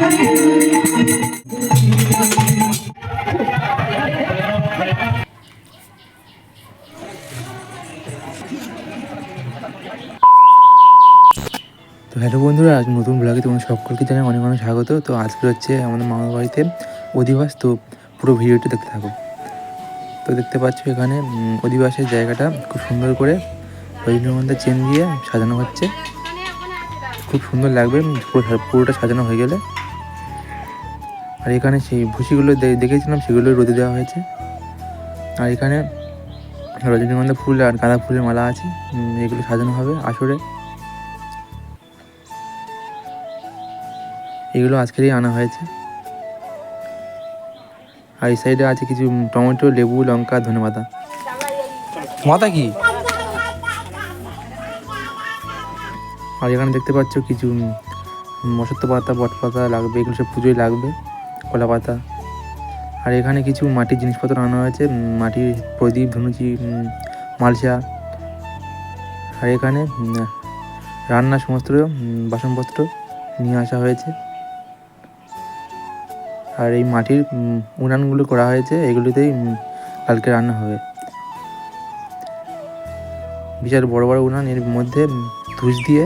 তো হ্যালো বন্ধুরা, আজ নতুন ব্লগে তোমার সকলকে জানাই অনেক অনেক স্বাগত। তো আজকে হচ্ছে আমাদের মামার বাড়িতে অধিবাস, তো পুরো ভিডিওটা দেখতে থাকো। তো দেখতে পাচ্ছ এখানে অধিবাসের জায়গাটা খুব সুন্দর করে রজনীগন্ধার চেন দিয়ে সাজানো হচ্ছে। খুব সুন্দর লাগবে, পুরো পুরোটা সাজানো হয়ে গেলে। আর এখানে সেই ভুসিগুলো দেখেছিলাম সেগুলো রোদে দেওয়া হয়েছে। আর এখানে রজনীগন্ধা ফুল আর গাঁদা ফুলের মালা আছে। এগুলো সাজানো হবে আসরে। এগুলো আজকেরই আনা হয়েছে। আর এই সাইডে আছে কিছু টমেটো, লেবু, লঙ্কা, ধনেপাতা। মাথা কি? আর এখানে দেখতে পাচ্ছ কিছু মশত্ব পাতা বট পাতা লাগবে, এগুলো সব পুজোয় লাগবে। কলা পাতা। আর এখানে কিছু মাটির জিনিসপত্র আনা হয়েছে মাটির প্রদীপ, ধনুচি মালসা। আর এখানে রান্নার সমস্ত বাসনপত্র নিয়ে আসা হয়েছে। আর এই মাটির উনানগুলো করা হয়েছে, এগুলিতেই কালকে রান্না হবে। বিশাল বড় বড় উনান, এর মধ্যে ধুস দিয়ে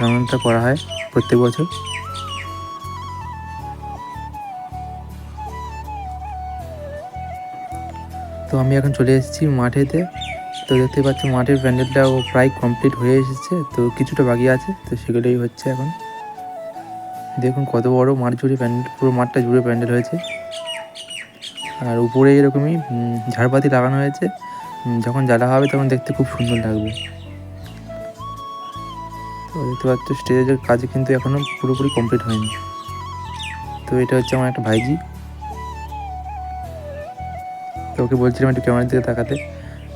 রান্নাটা করা হয় প্রত্যেক বছর। তো আমি এখন চলে এসেছি মাঠেতে। তো দেখতে পাচ্ছ মাঠের প্যান্ডেলটাও প্রায় কমপ্লিট হয়ে এসেছে। তো কিছুটা বাকি আছে তো সেগুলোই হচ্ছে এখন। দেখুন কত বড় মাঠ জুড়ে প্যান্ডেল পুরো মাঠটা জুড়ে প্যান্ডেল হয়েছে। আর উপরে এরকমই উম, ঝাড়বাতি লাগানো হয়েছে। যখন জ্বালা হবে তখন দেখতে খুব সুন্দর লাগবে। তো দেখতে পাচ্ছ স্টেজের কাজ কিন্তু এখনও পুরোপুরি কমপ্লিট হয়নি। তো এটা হচ্ছে আমার একটা ভাইজি। ওকে বলছিলাম একটু ক্যামেরার দিকে তাকাতে।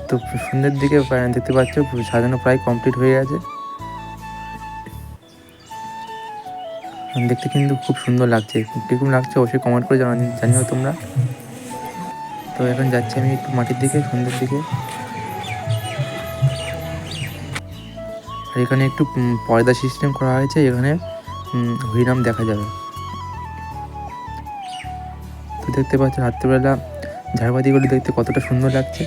তো সুন্দর দিকে দেখতে পাচ্ছ, সাজানো প্রায় কমপ্লিট হয়ে গেছে। দেখতে কিন্তু খুব সুন্দর লাগছে। কীরকম লাগছে অবশ্যই কমেন্ট করে জানিও তোমরা। তো এখন যাচ্ছি আমি একটু মাটির দিকে সুন্দর দিকে। আর এখানে একটু পর্দা সিস্টেম করা হয়েছে, এখানে হরিনাম দেখা যাবে। তো দেখতে পাচ্ছ, রাত্রেবেলা ঝাড়বাতিগুলো দেখতে কতটা সুন্দর লাগছে।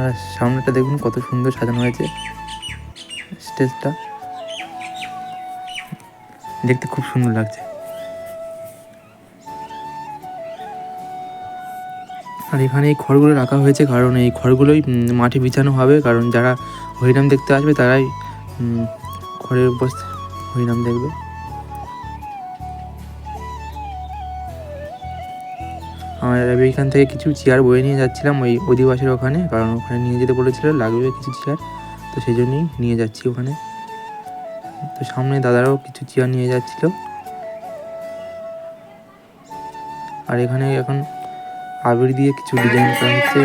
আর সামনেটা দেখুন, কত সুন্দর সাজানো হয়েছে স্টেজটা। দেখতে খুব সুন্দর লাগছে। আর এখানে এই খড়গুলো রাখা হয়েছে কারণ এই খড়গুলোই মাঠে বিছানো হবে, কারণ যারা হরিনাম দেখতে আসবে তারাই খড়ের উপর হরিনাম দেখবে। আর এখান থেকে কিছু চেয়ার বয়ে নিয়ে যাচ্ছিলাম ওই অধিবাসের ওখানে, কারণ ওখানে নিয়ে যেতে বলেছিল, লাগবে কিছু চেয়ার তো সেই জন্যই নিয়ে যাচ্ছি ওখানে। তো সামনে দাদারাও কিছু চেয়ার নিয়ে যাচ্ছিল। আর এখানে এখন আবির দিয়ে কিছু ডিজাইন করা হচ্ছে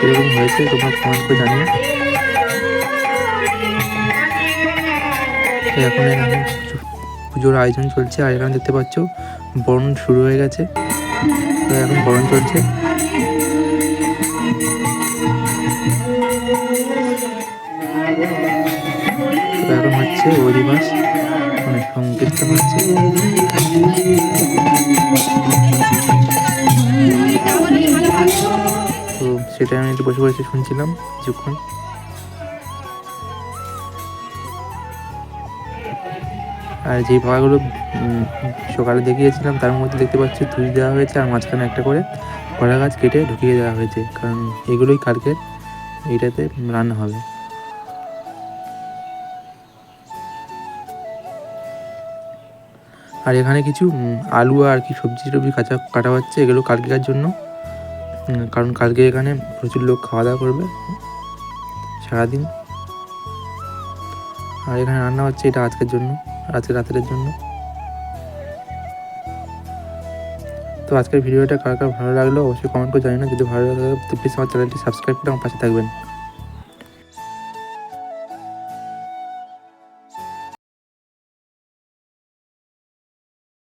কীরকম হয়েছে, তোমরা কমেন্ট করে জানিও। এখানে পুজোর আয়োজন চলছে, আর এখানে দেখতে পাচ্ছ বরণ শুরু হয়ে গেছে। তো এখন বরণ চলছে। এখন হচ্ছে অধিবাস মানে সংকীর্তন হচ্ছে। তো সেটা আমি একটু বসে বসে শুনছিলাম কিছুক্ষণ। আর যেই পাখাগুলো সকালে দেখিয়েছিলাম, তার মধ্যে দেখতে পাচ্ছি তুলি দেওয়া হয়েছে আর মাঝখানে একটা করে কলা গাছ কেটে ঢুকিয়ে দেওয়া হয়েছে। কারণ এগুলোই কালকে এইটাতে রান্না হবে। আর এখানে কিছু আলু আর কি সবজি টবজি কাঁচা কাটা হচ্ছে, এগুলো কালকেকার জন্য? কারণ কালকে এখানে প্রচুর লোক খাওয়া দাওয়া করবে সারাদিন। আর এখানে রান্না হচ্ছে এটা আজকের জন্য। আজকে রাতের জন্য। তো আজকের ভিডিওটা কার কার ভালো লাগল, অবশ্যই কমেন্ট করে জানি না। যদি ভালো লাগে, তো প্লিজ আমার চ্যানেলটি সাবস্ক্রাইব করে আমার পাশে থাকবেন।